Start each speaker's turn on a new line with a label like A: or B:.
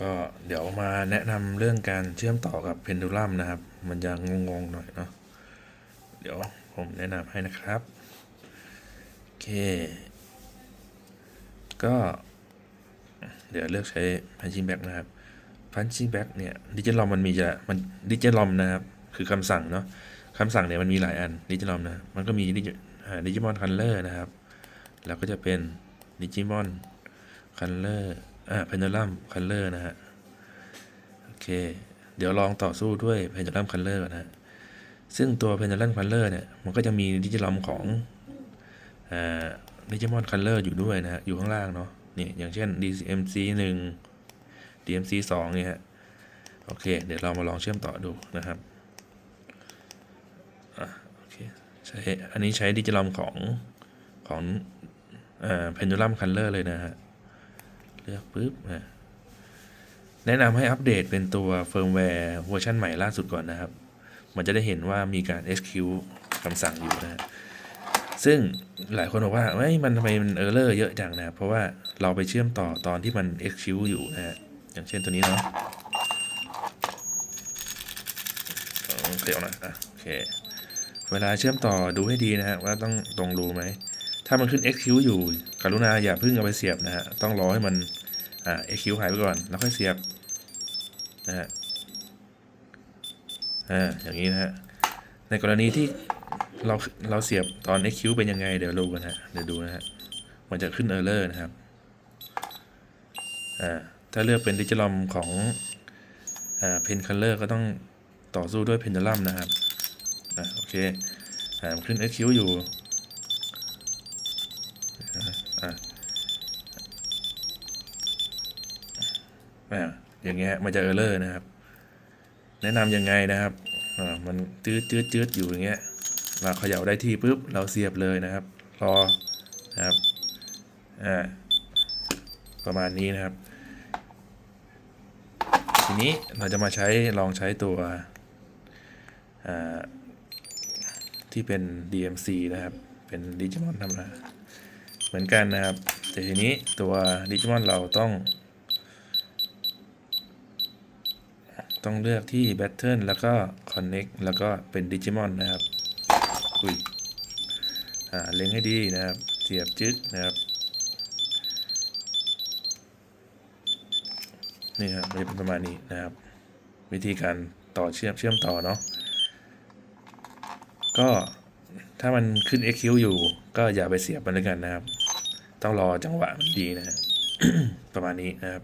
A: ก็เดี๋ยวมาแนะนำเรื่องการเชื่อมต่อกับเพนดูลัมนะครับ มันจะงงๆหน่อยเนาะเดี๋ยวผมแนะนำให้นะครับ โอเค ก็ เดี๋ยวเลือกใช้ punching bag นะครับ punching bag เนี่ยดิจิ l อมมันมีจะมันดิจิ l อมนะครับ คือคำสั่งเนาะคำสั่งเนี่ยมันมีหลายอันดิจิ l อมนะ มันก็มีดิจิดิจิมอนคัลเลอร์นะครับ แล้วก็จะเป็นดิจิมอนคัลเลอร์ อ่าเพนดูลัมคัลเลอร์นะฮะ โอเค เดี๋ยวลองต่อสู้ด้วยเพนดูลัมคัลเลอร์นะฮะ ซึ่งตัวเพนดูลัมคัลเลอร์เนี่ย มันก็จะมีดิจิลอมของอ่าดิจิมอนคัลเลอร์อยู่ด้วยนะฮะ อยู่ข้างล่างเนาะ นี่ อย่างเช่น DMC 1 DMC 2เนี่ยฮะ โอเค เดี๋ยวเรามาลองเชื่อมต่อดูนะครับอะโอเค ใช้ อันนี้ใช้ดิจิลอมของของอ่อเพนดูลัมคัลเลอร์เลยนะฮะ เลือกปุ๊บอะแนะนำให้อัปเดตเป็นตัวเฟิร์มแวร์เวอร์ชันใหม่ล่าสุดก่อนนะครับ มันจะได้เห็นว่ามีการ execute คำสั่งอยู่นะซึ่งหลายคนบอกว่าเฮ้ยมันทำไมมันเออร์เลอร์เยอะจังนะเพราะว่าเราไปเชื่อมต่อตอนที่มัน execute อยู่นะฮะอย่างเช่นตัวนี้เนาะเคเอาหน่อยอะโอเค เวลาเชื่อมต่อดูให้ดีนะฮะว่าต้องตรงรูไหม ถ้ามันขึ้น execute อยู่ กรุณาอย่าเพิ่งเอาไปเสียบนะฮะ ต้องรอให้มันอ่า execute หายไปก่อน แล้วค่อยเสียบนะฮะ อ่า อย่างนี้นะฮะ ในกรณีที่เราเราเสียบตอน execute เป็นยังไง เดี๋ยวดูกันฮะ เดี๋ยวดูนะฮะ มันจะขึ้น error นะครับ อ่า ถ้าเลือกเป็นดิจิ l อมของอ่า pen color ก็ต้องต่อสู้ด้วย pendulum นะครับ อ่า โอเค อ่ามันขึ้น execute อยู่ อย่างเงี้ยมันจะเออร์เลอร์นะครับ แนะนำยังไงนะครับอ่ามันจืดจืดจืดอยู่อย่างเงี้ยเราเขย่าได้ที่ปุ๊บเราเสียบเลยนะครับรอนะครับอ่าประมาณนี้นะครับ ทีนี้เราจะมาใช้ลองใช้ตัวอ่าที่เป็น DMC นะครับ เป็น Digimon ธรรมาเหมือนกันนะครับ แต่ทีนี้ตัวดิจิมอนเราต้อง ต้องเลือกที่ Battle แล้วก็ Connect แล้วก็เป็นดิจิมอนนะครับอุ้ยอ่าเล็งให้ดีนะครับเสียบจึ๊กนะครับนี่ครับจะเป็นประมาณนี้นะครับ วิธีการต่อเชื่อมเชื่อมต่อเนาะก็ถ้ามันขึ้น EQ อยู่ก็อย่าไปเสียบมันเลยกันนะครับ ต้องรอจังหวะมันดีนะฮะประมาณนี้นะครับ